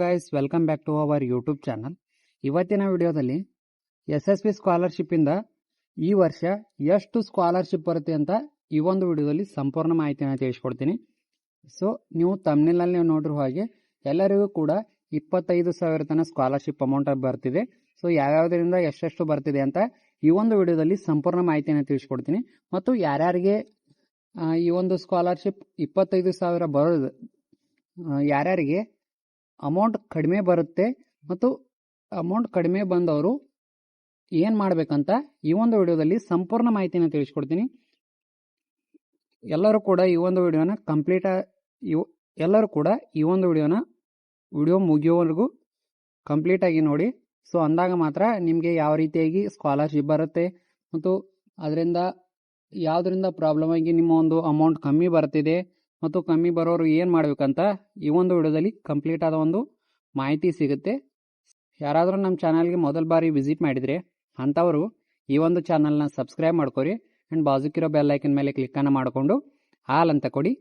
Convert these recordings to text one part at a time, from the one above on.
Guys welcome back to our YouTube channel ಇವತ್ತಿನ ವಿಡಿಯೋದಲ್ಲಿ S S P ಸ್ಕಾಲರ್ಶಿಪ್ಪಿಂದ ಈ ವರ್ಷ ಎಷ್ಟು ಸ್ಕಾಲರ್ಶಿಪ್ ಬರುತ್ತೆ ಅಂತ ಈ ಒಂದು ವಿಡಿಯೋದಲ್ಲಿ ಸಂಪೂರ್ಣ ಮಾಹಿತಿಯನ್ನು ತಿಳಿಸ್ಕೊಡ್ತೀನಿ. ಸೊ ನೀವು ತಮ್ಮಿನಲ್ಲಿ ನೀವು ನೋಡಿರೋ ಹಾಗೆ ಎಲ್ಲರಿಗೂ ಕೂಡ ಇಪ್ಪತ್ತೈದು ಸಾವಿರ ತನಕ ಸ್ಕಾಲರ್ಶಿಪ್ ಅಮೌಂಟ್ ಬರ್ತಿದೆ. ಸೊ ಯಾವ್ಯಾವುದರಿಂದ ಎಷ್ಟೆಷ್ಟು ಬರ್ತಿದೆ ಅಂತ ಈ ಒಂದು ವಿಡಿಯೋದಲ್ಲಿ ಸಂಪೂರ್ಣ ಮಾಹಿತಿಯನ್ನು ತಿಳಿಸ್ಕೊಡ್ತೀನಿ. ಮತ್ತು ಯಾರ್ಯಾರಿಗೆ ಈ ಒಂದು ಸ್ಕಾಲರ್ಶಿಪ್ ಇಪ್ಪತ್ತೈದು ಸಾವಿರ ಬರೋದು ಯಾರ್ಯಾರಿಗೆ ಅಮೌಂಟ್ ಕಡಿಮೆ ಬರುತ್ತೆ ಮತ್ತು ಅಮೌಂಟ್ ಕಡಿಮೆ ಬಂದವರು ಏನು ಮಾಡಬೇಕಂತ ಈ ಒಂದು ವಿಡಿಯೋದಲ್ಲಿ ಸಂಪೂರ್ಣ ಮಾಹಿತಿನ ತಿಳಿಸ್ಕೊಡ್ತೀನಿ. ಎಲ್ಲರೂ ಕೂಡ ಈ ಒಂದು ವಿಡಿಯೋನ ಕಂಪ್ಲೀಟ್ ಎಲ್ಲರೂ ಕೂಡ ಈ ಒಂದು ವಿಡಿಯೋನ ವಿಡಿಯೋ ಮುಗಿಯೋವರೆಗೂ ಕಂಪ್ಲೀಟಾಗಿ ನೋಡಿ. ಸೊ ಅಂದಾಗ ಮಾತ್ರ ನಿಮಗೆ ಯಾವ ರೀತಿಯಾಗಿ ಸ್ಕಾಲರ್ಶಿಪ್ ಬರುತ್ತೆ ಮತ್ತು ಅದರಿಂದ ಯಾವುದರಿಂದ ಪ್ರಾಬ್ಲಮ್ ಆಗಿ ನಿಮ್ಮ ಒಂದು ಅಮೌಂಟ್ ಕಮ್ಮಿ ಬರ್ತಿದೆ ಮತ್ತು ಕಮ್ಮಿ ಬರೋರು ಏನು ಮಾಡಬೇಕಂತ ಈ ಒಂದು ವಿಡಿಯೋದಲ್ಲಿ ಕಂಪ್ಲೀಟ್ ಆದ ಒಂದು ಮಾಹಿತಿ ಸಿಗುತ್ತೆ. ಯಾರಾದರೂ ನಮ್ಮ ಚಾನಲ್ಗೆ ಮೊದಲ ಬಾರಿ ವಿಸಿಟ್ ಮಾಡಿದರೆ ಅಂಥವರು ಈ ಒಂದು ಚಾನಲ್ನ ಸಬ್ಸ್ಕ್ರೈಬ್ ಮಾಡ್ಕೊರಿ ಆ್ಯಂಡ್ ಬಾಜುಕಿರೋ ಬೆಲ್ ಐಕನ್ ಮೇಲೆ ಕ್ಲಿಕ್ಕನ್ನು ಮಾಡಿಕೊಂಡು ಹಾಲ್ ಅಂತ ಕೊಡಿ.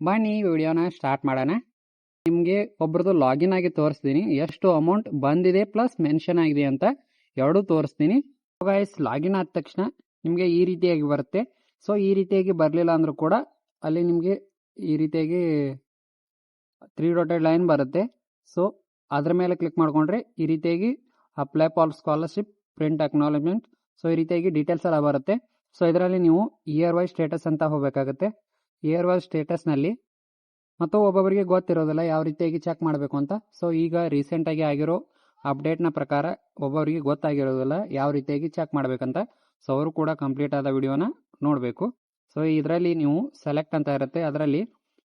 ಬನ್ನಿ, ವಿಡಿಯೋನ ಸ್ಟಾರ್ಟ್ ಮಾಡೋಣ. ನಿಮಗೆ ಒಬ್ರದ್ದು ಲಾಗಿನ್ ಆಗಿ ತೋರಿಸ್ತೀನಿ. ಎಷ್ಟು ಅಮೌಂಟ್ ಬಂದಿದೆ ಪ್ಲಸ್ ಮೆನ್ಷನ್ ಆಗಿದೆ ಅಂತ ಎರಡೂ ತೋರಿಸ್ತೀನಿ. ಗಾಯ್ಸ್ ಲಾಗಿನ್ ಆದ ತಕ್ಷಣ ನಿಮಗೆ ಈ ರೀತಿಯಾಗಿ ಬರುತ್ತೆ. ಸೊ ಈ ರೀತಿಯಾಗಿ ಬರಲಿಲ್ಲ ಅಂದರೂ ಕೂಡ ಅಲ್ಲಿ ನಿಮಗೆ ಈ ರೀತಿಯಾಗಿ ತ್ರೀ ಡಾಟೆಡ್ ಲೈನ್ ಬರುತ್ತೆ. ಸೊ ಅದರ ಮೇಲೆ ಕ್ಲಿಕ್ ಮಾಡಿಕೊಂಡ್ರೆ ಈ ರೀತಿಯಾಗಿ apply for scholarship print acknowledgement so ಈ ರೀತಿಯಾಗಿ ಡೀಟೇಲ್ಸ್ ಎಲ್ಲ ಬರುತ್ತೆ. ಸೊ ಇದರಲ್ಲಿ ನೀವು ಇಯರ್ ವೈಸ್ ಸ್ಟೇಟಸ್ ಅಂತ ಹೋಗಬೇಕಾಗುತ್ತೆ. ಇಯರ್ ವೈಸ್ ಸ್ಟೇಟಸ್ನಲ್ಲಿ ಮತ್ತು ಒಬ್ಬೊಬ್ಬರಿಗೆ ಗೊತ್ತಿರೋದಿಲ್ಲ ಯಾವ ರೀತಿಯಾಗಿ ಚೆಕ್ ಮಾಡಬೇಕು ಅಂತ. ಸೊ ಈಗ ರೀಸೆಂಟಾಗಿ ಆಗಿರೋ ಅಪ್ಡೇಟ್ನ ಪ್ರಕಾರ ಒಬ್ಬೊಬ್ಬರಿಗೆ ಗೊತ್ತಾಗಿರೋದಿಲ್ಲ ಯಾವ ರೀತಿಯಾಗಿ ಚೆಕ್ ಮಾಡಬೇಕಂತ. ಸೊ ಅವರು ಕೂಡ ಕಂಪ್ಲೀಟ್ ಆದ ವಿಡಿಯೋನ ನೋಡಬೇಕು. ಸೊ ಇದರಲ್ಲಿ ನೀವು ಸೆಲೆಕ್ಟ್ ಅಂತ ಇರುತ್ತೆ. ಅದರಲ್ಲಿ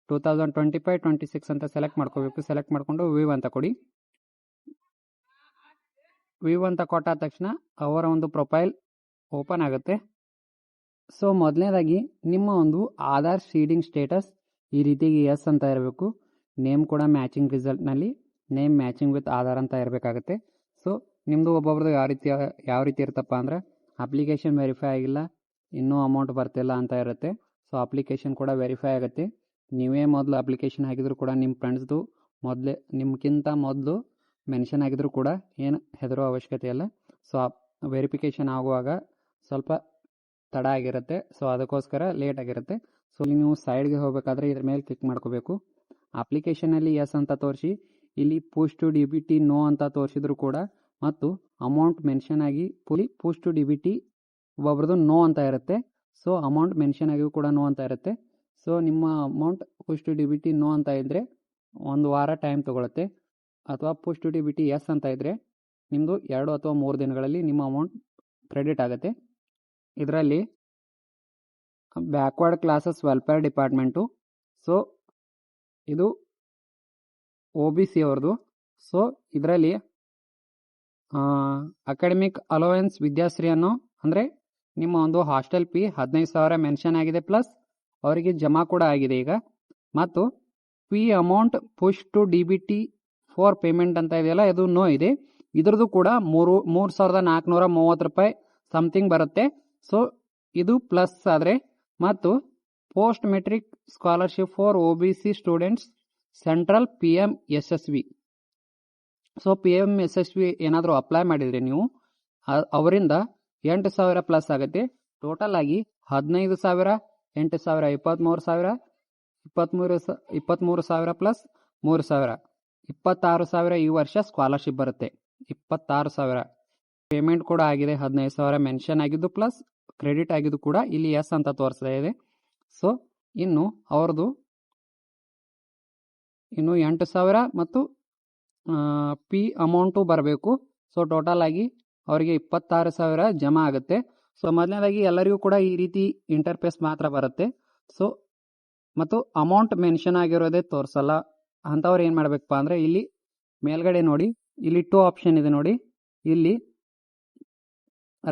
two thousand twenty five twenty six ಅಂತ ಸೆಲೆಕ್ಟ್ ಮಾಡ್ಕೋಬೇಕು. ಸೆಲೆಕ್ಟ್ ಮಾಡಿಕೊಂಡು ವಿವ್ ಅಂತ ಕೊಡಿ. ವಿವ್ ಅಂತ ಕೊಟ್ಟಾದ ತಕ್ಷಣ ಅವರ ಒಂದು ಪ್ರೊಫೈಲ್ ಓಪನ್ ಆಗುತ್ತೆ. ಸೊ ಮೊದಲನೇದಾಗಿ ನಿಮ್ಮ ಒಂದು ಆಧಾರ್ ಸೀಡಿಂಗ್ ಸ್ಟೇಟಸ್ ಈ ರೀತಿಗೆ ಎಸ್ ಅಂತ ಇರಬೇಕು. ನೇಮ್ ಕೂಡ ಮ್ಯಾಚಿಂಗ್ ರಿಸಲ್ಟ್ನಲ್ಲಿ ನೇಮ್ ಮ್ಯಾಚಿಂಗ್ ವಿತ್ ಆಧಾರ್ ಅಂತ ಇರಬೇಕಾಗುತ್ತೆ. ಸೊ ನಿಮ್ಮದು ಒಬ್ಬೊಬ್ರದ್ದು ಯಾವ ರೀತಿ ಯಾವ ರೀತಿ ಇರುತ್ತಪ್ಪ ಅಂದರೆ ಅಪ್ಲಿಕೇಶನ್ ವೆರಿಫೈ ಆಗಿಲ್ಲ. ಇನ್ನೂ ಅಮೌಂಟ್ ಬರ್ತಿಲ್ಲ ಅಂತ ಇರುತ್ತೆ. ಸೊ ಅಪ್ಲಿಕೇಶನ್ ಕೂಡ ವೆರಿಫೈ ಆಗುತ್ತೆ. ನೀವೇ ಮೊದಲು ಅಪ್ಲಿಕೇಶನ್ ಹಾಕಿದ್ರು ಕೂಡ ನಿಮ್ಮ ಫ್ರೆಂಡ್ಸ್ದು ಮೊದಲೇ ನಿಮ್ಗಿಂತ ಮೊದಲು ಮೆನ್ಷನ್ ಆಗಿದ್ರು ಕೂಡ ಏನು ಹೆದರೋ ಅವಶ್ಯಕತೆ ಇಲ್ಲ. ಸೊ ವೆರಿಫಿಕೇಷನ್ ಆಗುವಾಗ ಸ್ವಲ್ಪ ತಡ ಆಗಿರುತ್ತೆ. ಸೊ ಅದಕ್ಕೋಸ್ಕರ ಲೇಟ್ ಆಗಿರುತ್ತೆ. ಸೊ ನೀವು ಸೈಡ್ಗೆ ಹೋಗಬೇಕಾದ್ರೆ ಇದ್ರ ಮೇಲೆ ಕ್ಲಿಕ್ ಮಾಡ್ಕೋಬೇಕು. ಅಪ್ಲಿಕೇಶನಲ್ಲಿ ಎಸ್ ಅಂತ ತೋರಿಸಿ, ಇಲ್ಲಿ push to D B T no ಅಂತ ತೋರಿಸಿದ್ರು ಕೂಡ ಮತ್ತು ಅಮೌಂಟ್ ಮೆನ್ಷನ್ ಆಗಿ ಪುಲಿ push to D B T ಒಬ್ಬರದು no ಅಂತ ಇರುತ್ತೆ. ಸೊ ಅಮೌಂಟ್ ಮೆನ್ಷನ್ ಆಗಿಯೂ ಕೂಡ ನೋ ಅಂತ ಇರುತ್ತೆ. ಸೊ ನಿಮ್ಮ amount push to D B T no ಅಂತ ಇದ್ದರೆ ಒಂದು ವಾರ ಟೈಮ್ ತೊಗೊಳುತ್ತೆ. ಅಥವಾ push to D B T yes ಅಂತ ಇದ್ದರೆ ನಿಮ್ಮದು ಎರಡು ಅಥವಾ ಮೂರು ದಿನಗಳಲ್ಲಿ ನಿಮ್ಮ ಅಮೌಂಟ್ ಕ್ರೆಡಿಟ್ ಆಗುತ್ತೆ. ಇದರಲ್ಲಿ backward classes welfare department so ಇದು ಒ ಬಿ ಸಿ ಅವ್ರದ್ದು. ಸೊ ಇದರಲ್ಲಿ ಅಕಾಡೆಮಿಕ್ ಅಲೋವೆನ್ಸ್ ವಿದ್ಯಾಶ್ರೀ ಅನ್ನೋ, ಅಂದರೆ ನಿಮ್ಮ ಒಂದು ಹಾಸ್ಟೆಲ್ ಫೀ ಹದಿನೈದು ಸಾವಿರ ಮೆನ್ಷನ್ ಆಗಿದೆ ಪ್ಲಸ್ ಅವರಿಗೆ ಜಮಾ ಕೂಡ ಆಗಿದೆ ಈಗ. ಮತ್ತು fee amount push to D B T for payment ಅಂತ ಇದೆಯಲ್ಲ ಇದು ನೋ ಇದೆ. ಇದ್ರದ್ದು ಕೂಡ ಮೂರು ಮೂರು ಸಾವಿರದ ನಾಲ್ಕುನೂರ ಮೂವತ್ತು ರೂಪಾಯಿ ಸಮಥಿಂಗ್ ಬರುತ್ತೆ. ಸೊ ಇದು ಪ್ಲಸ್ ಆದರೆ, ಮತ್ತು post matric scholarship for O B C students central P M S S V so P M S S V ಏನಾದರೂ ಅಪ್ಲೈ ಮಾಡಿದರೆ ನೀವು ಅವರಿಂದ ಎಂಟು ಸಾವಿರ ಪ್ಲಸ್ ಆಗುತ್ತೆ. ಟೋಟಲ್ ಆಗಿ ಹದಿನೈದು ಸಾವಿರ, ಎಂಟು ಸಾವಿರ ಇಪ್ಪತ್ತ್ಮೂರು ಸಾವಿರ ಇಪ್ಪತ್ತ್ಮೂರು ಸ ಇಪ್ಪತ್ತ್ಮೂರು ಸಾವಿರ ಪ್ಲಸ್ ಮೂರು ಸಾವಿರ. ಇಪ್ಪತ್ತಾರು ಸಾವಿರ ಈ ವರ್ಷ ಸ್ಕಾಲರ್ಶಿಪ್ ಬರುತ್ತೆ. ಇಪ್ಪತ್ತಾರು ಸಾವಿರ. ಪೇಮೆಂಟ್ ಕೂಡ ಆಗಿದೆ, ಹದಿನೈದು ಸಾವಿರ ಮೆನ್ಷನ್ ಆಗಿದ್ದು ಪ್ಲಸ್ ಕ್ರೆಡಿಟ್ ಆಗಿದ್ದು ಕೂಡ ಇಲ್ಲಿ ಎಸ್ ಅಂತ ತೋರಿಸ್ತಾ ಇದೆ. ಸೊ ಇನ್ನು ಅವ್ರದ್ದು ಇನ್ನು ಎಂಟು ಸಾವಿರ ಮತ್ತು ಪಿ ಅಮೌಂಟು ಬರಬೇಕು. ಸೊ ಟೋಟಲ್ ಆಗಿ ಅವರಿಗೆ ಇಪ್ಪತ್ತಾರು ಸಾವಿರ ಜಮಾ ಆಗುತ್ತೆ. ಸೊ ಮೊದಲನೇದಾಗಿ ಎಲ್ಲರಿಗೂ ಕೂಡ ಈ ರೀತಿ ಇಂಟರ್ಫೇಸ್ ಮಾತ್ರ ಬರುತ್ತೆ. ಸೊ ಮತ್ತು ಅಮೌಂಟ್ ಮೆನ್ಷನ್ ಆಗಿರೋದೇ ತೋರಿಸಲ್ಲ. ಅಂಥವ್ರು ಏನು ಮಾಡಬೇಕಪ್ಪ ಅಂದರೆ ಇಲ್ಲಿ ಮೇಲ್ಗಡೆ ನೋಡಿ, ಇಲ್ಲಿ ಟೂ ಆಪ್ಷನ್ ಇದೆ ನೋಡಿ. ಇಲ್ಲಿ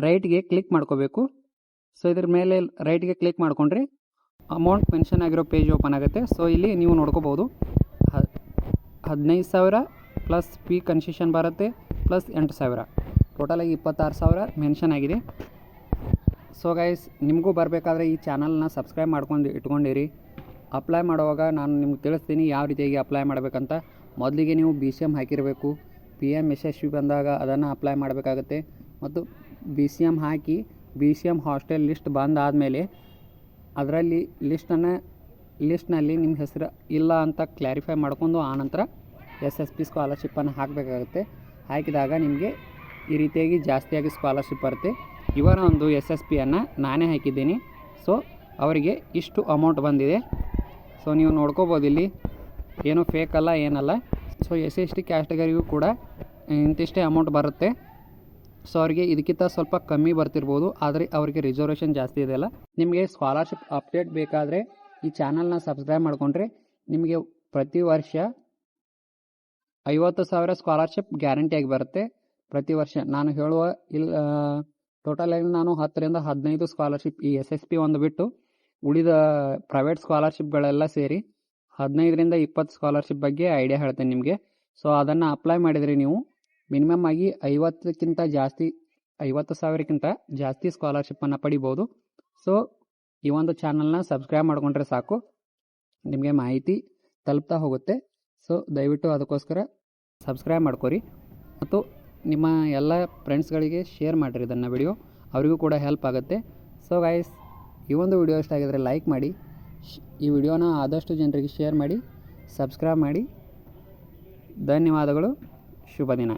ರೈಟ್ಗೆ ಕ್ಲಿಕ್ ಮಾಡ್ಕೋಬೇಕು. ಸೊ ಇದ್ರ ಮೇಲೆ ರೈಟ್ಗೆ ಕ್ಲಿಕ್ ಮಾಡ್ಕೊಂಡ್ರೆ ಅಮೌಂಟ್ ಮೆನ್ಷನ್ ಆಗಿರೋ ಪೇಜ್ ಓಪನ್ ಆಗುತ್ತೆ. ಸೊ ಇಲ್ಲಿ ನೀವು ನೋಡ್ಕೋಬೋದು ಹದಿನೈದು ಸಾವಿರ ಪ್ಲಸ್ ಪಿ ಕನ್ಸೆಷನ್ ಬರುತ್ತೆ ಪ್ಲಸ್ ಎಂಟು ಸಾವಿರ. ಟೋಟಲಾಗಿ ಇಪ್ಪತ್ತಾರು ಸಾವಿರ ಮೆನ್ಷನ್ ಆಗಿದೆ. ಸೊ ಗೈಸ್ ನಿಮಗೂ ಬರಬೇಕಾದ್ರೆ ಈ ಚಾನಲ್ನ ಸಬ್ಸ್ಕ್ರೈಬ್ ಮಾಡ್ಕೊಂಡು ಇಟ್ಕೊಂಡಿರಿ. ಅಪ್ಲೈ ಮಾಡುವಾಗ ನಾನು ನಿಮ್ಗೆ ತಿಳಿಸ್ತೀನಿ ಯಾವ ರೀತಿಯಾಗಿ ಅಪ್ಲೈ ಮಾಡಬೇಕಂತ. ಮೊದಲಿಗೆ ನೀವು B C M ಹಾಕಿರಬೇಕು. P M S S V ಬಂದಾಗ ಅದನ್ನು ಅಪ್ಲೈ ಮಾಡಬೇಕಾಗತ್ತೆ. ಮತ್ತು ಬಿ ಸಿ ಎಂ ಹಾಕಿ B C M hostel list ಬಂದಾದಮೇಲೆ ಅದರಲ್ಲಿ ಲಿಸ್ಟನ್ನು ಲಿಸ್ಟ್ನಲ್ಲಿ ನಿಮ್ಮ ಹೆಸರು ಇಲ್ಲ ಅಂತ ಕ್ಲಾರಿಫೈ ಮಾಡ್ಕೊಂಡು ಆನಂತರ ಎಸ್ ಎಸ್ ಪಿ ಸ್ಕಾಲರ್ಶಿಪ್ಪನ್ನು ಹಾಕಬೇಕಾಗುತ್ತೆ. ಹಾಕಿದಾಗ ನಿಮಗೆ ಈ ರೀತಿಯಾಗಿ ಜಾಸ್ತಿಯಾಗಿ ಸ್ಕಾಲರ್ಶಿಪ್ ಬರುತ್ತೆ. ಇವರ ಒಂದು ಎಸ್ ಎಸ್ ಪಿಯನ್ನು ನಾನೇ ಹಾಕಿದ್ದೀನಿ. ಸೊ ಅವರಿಗೆ ಇಷ್ಟು ಅಮೌಂಟ್ ಬಂದಿದೆ. ಸೊ ನೀವು ನೋಡ್ಕೋಬೋದು ಇಲ್ಲಿ. ಏನು ಫೇಕ್ ಅಲ್ಲ, ಏನಲ್ಲ. ಸೊ ಎಸ್ ಎಸ್ ಟಿ ಕ್ಯಾಟಗರಿಗೂ ಕೂಡ ಇಂತಿಷ್ಟೇ ಅಮೌಂಟ್ ಬರುತ್ತೆ. ಸೊ ಅವರಿಗೆ ಇದಕ್ಕಿಂತ ಸ್ವಲ್ಪ ಕಮ್ಮಿ ಬರ್ತಿರ್ಬೋದು. ಆದರೆ ಅವರಿಗೆ ರಿಸರ್ವೇಷನ್ ಜಾಸ್ತಿ ಇದೆಯಲ್ಲ ನಿಮಗೆ ಸ್ಕಾಲರ್ಶಿಪ್ ಅಪ್ಡೇಟ್ ಬೇಕಾದರೆ ಈ ಚಾನಲ್ನ ಸಬ್ಸ್ಕ್ರೈಬ್ ಮಾಡಿಕೊಂಡ್ರೆ ನಿಮಗೆ ಪ್ರತಿ ವರ್ಷ ಐವತ್ತು ಸಾವಿರ ಸ್ಕಾಲರ್ಶಿಪ್ ಗ್ಯಾರಂಟಿಯಾಗಿ ಬರುತ್ತೆ. ಪ್ರತಿ ವರ್ಷ ನಾನು ಹೇಳುವ ಟೋಟಲ್ ಆಗಿ ನಾನು ಹತ್ತರಿಂದ ಹದಿನೈದು ಸ್ಕಾಲರ್ಶಿಪ್ ಈ ಎಸ್ ಎಸ್ ಪಿ ಒಂದು ಬಿಟ್ಟು ಉಳಿದ ಪ್ರೈವೇಟ್ ಸ್ಕಾಲರ್ಶಿಪ್ಗಳೆಲ್ಲ ಸೇರಿ ಹದಿನೈದರಿಂದ ಇಪ್ಪತ್ತು ಸ್ಕಾಲರ್ಶಿಪ್ ಬಗ್ಗೆ ಐಡಿಯಾ ಹೇಳ್ತೇನೆ ನಿಮಗೆ. ಸೊ ಅದನ್ನು ಅಪ್ಲೈ ಮಾಡಿದರೆ ನೀವು ಮಿನಿಮಮ್ ಆಗಿ ಐವತ್ತಕ್ಕಿಂತ ಜಾಸ್ತಿ, ಐವತ್ತು ಸಾವಿರಕ್ಕಿಂತ ಜಾಸ್ತಿ ಸ್ಕಾಲರ್ಶಿಪ್ಪನ್ನು ಪಡಿಬೋದು. ಸೊ ಈ ಒಂದು ಚಾನಲ್ನ ಸಬ್ಸ್ಕ್ರೈಬ್ ಮಾಡಿಕೊಂಡ್ರೆ ಸಾಕು, ನಿಮಗೆ ಮಾಹಿತಿ ತಲುಪ್ತಾ ಹೋಗುತ್ತೆ. ಸೊ ದಯವಿಟ್ಟು ಅದಕ್ಕೋಸ್ಕರ ಸಬ್ಸ್ಕ್ರೈಬ್ ಮಾಡ್ಕೊರಿ. ಮತ್ತು ನಿಮ್ಮ ಎಲ್ಲ ಫ್ರೆಂಡ್ಸ್ಗಳಿಗೆ ಶೇರ್ ಮಾಡಿರಿ ಇದನ್ನು ವಿಡಿಯೋ. ಅವರಿಗೂ ಕೂಡ ಹೆಲ್ಪ್ ಆಗುತ್ತೆ. ಸೊ ಗೈಸ್ ಈ ಒಂದು ವಿಡಿಯೋ ಇಷ್ಟ ಆಗಿದ್ರೆ ಲೈಕ್ ಮಾಡಿ ಈ ವಿಡಿಯೋನ ಆದಷ್ಟು ಜನರಿಗೆ ಶೇರ್ ಮಾಡಿ ಸಬ್ಸ್ಕ್ರೈಬ್ ಮಾಡಿ. ಧನ್ಯವಾದಗಳು. ಶುಭ ದಿನ.